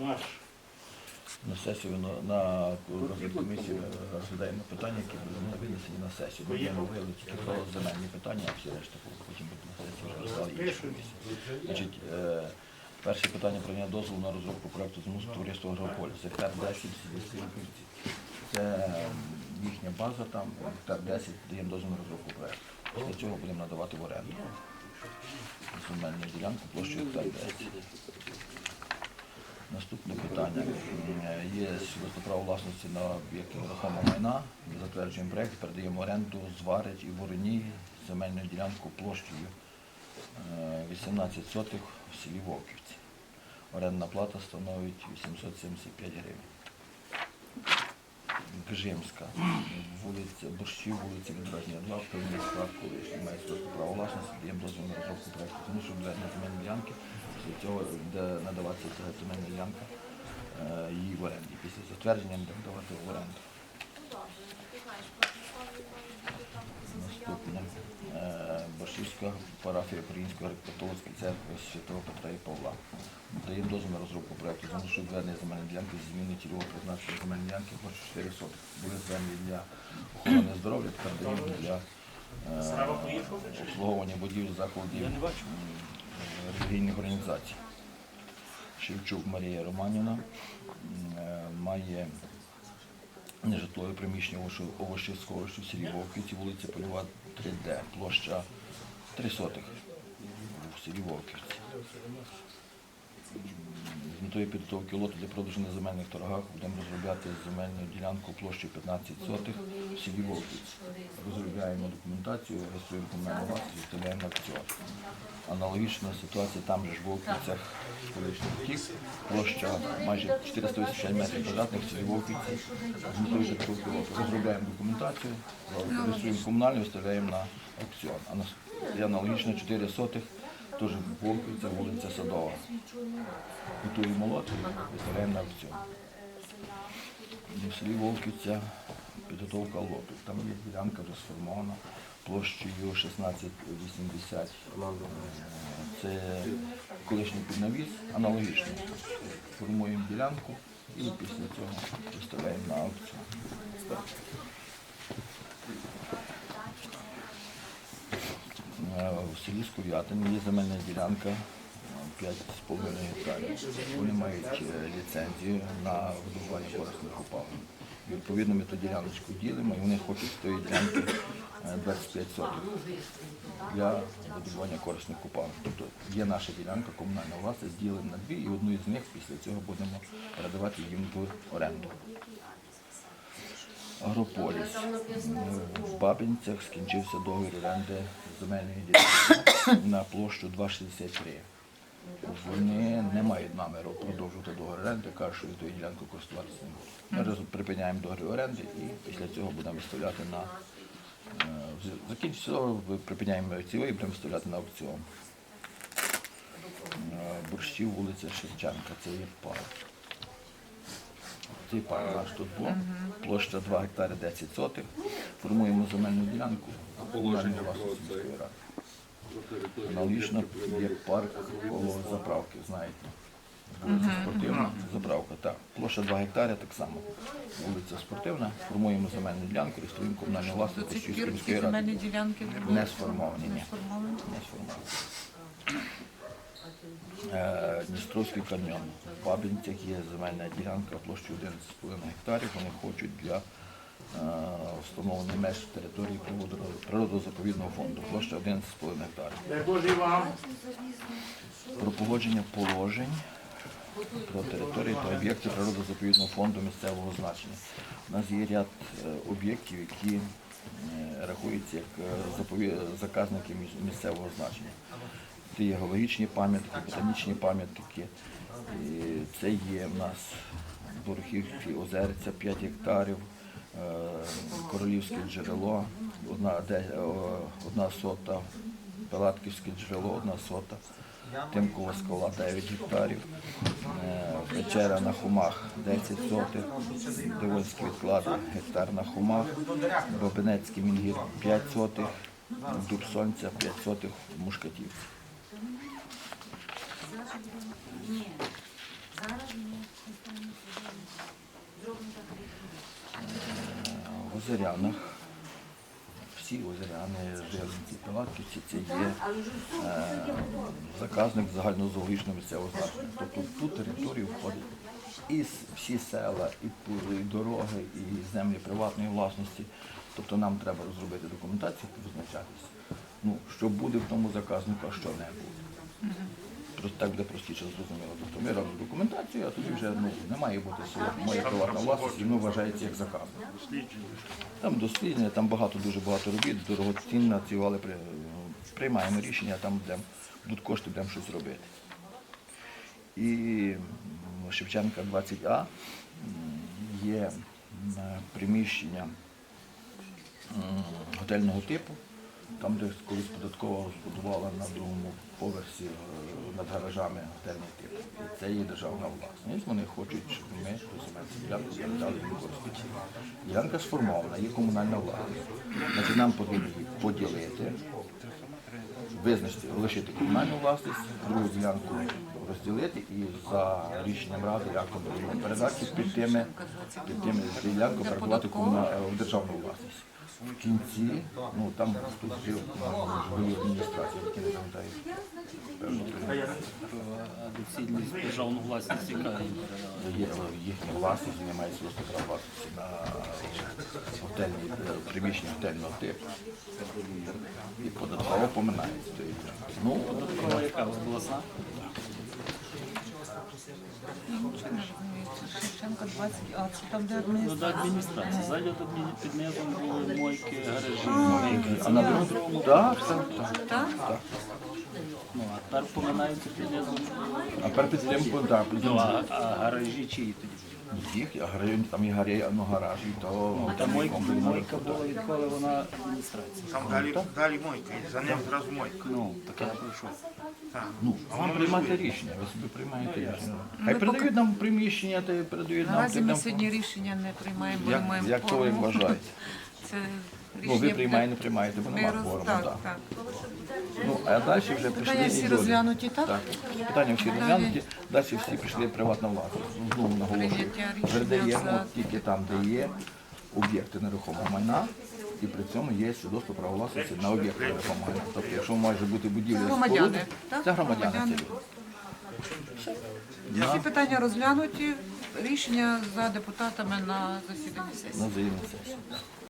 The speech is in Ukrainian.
Наш. На сесію на, на комісії е, розглядаємо питання, які були на винесені на сесію. Ми будемо виявити тільки про земельні питання, а всі решта потім будуть на сесії вже розглядати інші комісії. Значить, е, перше питання про дозволу на розробку проекту змусу товариства Агрополіс. Гектар 10 Це їхня база, там гектар 10 даємо дозвіл на розробку проекту. Після цього будемо надавати в оренду. Земельну ділянку площею гектар 10. Питання. Е, Є свідоцтво права власності на об'єкти нерухомого майна. Ми затверджуємо проєкт, передаємо оренду Зварич і Вороні земельну ділянку площею е, 18 сотих в селі Вовківці. Орендна плата становить 875 гривень. Гжимська, вулиця Борщів, вулиця Відродження 2, впевнений склад колишній має свідоцтво права власності, даємо дозвіл на розробку проєкту, тому що для земельні ділянки, після цього буде надаватися земельна ділянка е, її в оренді. Після затвердження давати в оренду. Наступне. Е, Борщівська парафія Української греко-католицької церкви Святого Петра і Павла. Даємо дозвіл на розробку проєкту з що земельної ділянки зміни цільового призначення земельної ділянки площі 4 сотки. Були землі для охорони здоров'я, тепер даємо для е, обслуговування будівель закладів релігійних організацій. Шевчук Марія Романівна е, має нежитлове приміщення овощівського в селі Вовківці, вулиця Польова 3Д, площа 3 сотих в селі Вовківці. Метою підготовки лоту для продажу на земельних торгах будемо розробляти земельну ділянку площею 15 сотих в селі Вовківці. Розробляємо документацію, реєструємо комунальну власність, виставляємо на аукціон. Аналогічна ситуація там же ж в Вовківцях колишній втік, площа майже 480 метрів квадратних в селі Вовківці. З метою підготовки лоту розробляємо документацію, реєструємо комунальну, виставляємо на аукціон. Аналогічно 4 сотих Теж Вовківця, вулиця Садова. Готуємо лот і виставляємо на аукціон. І В селі Вовківця підготовка лоту. Там є ділянка вже сформована площею 1680. Е, Це колишній піднавіс, аналогічно. Формуємо ділянку і після цього виставляємо на аукціон. В селі Скур'ятин є земельна ділянка е, 5,5 гектарів. Вони мають е, ліцензію на видобування корисних копалин. І, Відповідно, ми ту діляночку ділимо, і вони хочуть з тої ділянки е, 25 соток для видобування корисних копалин. Тобто є наша ділянка, комунальна власність, ділимо на дві, і одну із них після цього будемо передавати їм в оренду. Агрополіс. В Бабинцях скінчився договір оренди земельної ділянки на площу 2,63. Вони не мають наміру продовжувати договір оренди, кажуть, що тою ділянкою користуватися не будуть. Ми припиняємо договір оренди і після цього будемо виставляти на е, закінчиться припиняємо цього і будемо виставляти на аукціон. Е, Борщів, вулиця Шевченка, це є парк. Цей парк наш тут був. Площа 2 гектари 10 сотих. Формуємо земельну ділянку. Положення власності міської ради. Аналогічно є парк коло заправки, знаєте. Вулиця спортивна, заправка. Так. Площа 2 гектари так само. Вулиця спортивна. Формуємо земельну ділянку, реєструємо комунальну власність ці міської ради. земельні ділянки не були Не сформовані, ні. сформовані. Не сформовані. Дністровський каньйон. В Бабинцях є земельна ділянка площею 11,5 гектарів. Вони хочуть для е, встановлення меж території природо- природозаповідного фонду. Площа 11,5 гектарів. Про погодження положень про території та об'єкти природозаповідного фонду місцевого значення. У нас є ряд е, об'єктів, які рахуються як е, заказники місцевого значення. Це є геологічні пам'ятки, ботанічні пам'ятки. Це є в нас Борохівські озерця 5 гектарів, е, Королівське джерело, одна, одна сота, Палатківське джерело, одна сота. Тимковського 9 гектарів, е, печера на Хумах 10 сотих, Дивольський відклади гектар на Хумах, Бобинецький Мінгір 5 сотих, Дуб Сонця 5 сотих в Мушкатівці. В е, Озерянах ні. Озерянах. Всі ці Жилинці, Пилатківці, це є е, заказник загальнозоологічного місцевого значення. Тобто в ту територію входить і всі села, і, і дороги, і землі приватної власності. Тобто нам треба розробити документацію, визначатися, ну, що буде в тому заказнику, а що не буде. Так буде простіше зрозуміло. Тобто ми робимо документацію, а тоді вже ну, не має бути моя приватна власність, і воно вважається як заказник. Там дослідження, там багато, дуже багато робіт, дорогоцінна ці, але приймаємо рішення, там де будуть кошти, будемо щось робити. І Шевченка 20А є приміщення готельного типу, там, де колись податкова збудувала на другому поверсі е, над гаражами готельний тип. Це є державна власність. Вони хочуть, щоб ми ту земельну ділянку передали їм. Ділянка сформована, є комунальна власність. Значить, нам потрібно її поділити, визначити, лишити комунальну власність, другу ділянку розділити і за рішенням ради актом передачі під тими, під тими ділянку передавати в державну власність. В кінці, ну там хтось жив живої адміністрації, які не пам'ятаю. доцільність державну власність, яка їм передала? Є їхня власність, вони мають просто право власності на готельні е, приміщення готельного типу. І податково поминається. Ну, Податкова яка обласна? Шевченка 20, а це там, де Ну, до адміністрація. адміністрації. Ззаді до адмі- під низом були мойки, гаражі. а на другому так, так, так. Ну, а тепер поминаються під низом. А тепер під тим, так, Ну, а гаражі чиї тоді? Їх, а там є гарі, ну, гаражі, і то там мойка, мойка була відколи вона адміністрація. Там далі, далі мойка, і за ним зразу мойка. Ну, так я прийшов. Так. Ну, вам приймати рішення, ви собі приймаєте рішення. Хай передають нам приміщення, то передають нам. Наразі ми сьогодні рішення не приймаємо, бо Як, маємо як то ви кворуму. вважаєте? Це Ну, ви приймаєте, не приймаєте, бо немає кворуму. Так, так. Ну, а далі вже пішли Питання всі і розглянуті, так? Так, питання всі розглянуті, далі всі пішли приватна власність. Ну, Знову наголошую, передаємо тільки там, де є об'єкти нерухомого майна, і при цьому є свідоцтво права власності на об'єкти нерухомого майна. Тобто, якщо може бути будівля Це громадяни, споруди, так? це громадяни. Громадяни. люди. Всі питання розглянуті, рішення за депутатами на засіданні сесії. На взаємну сесію.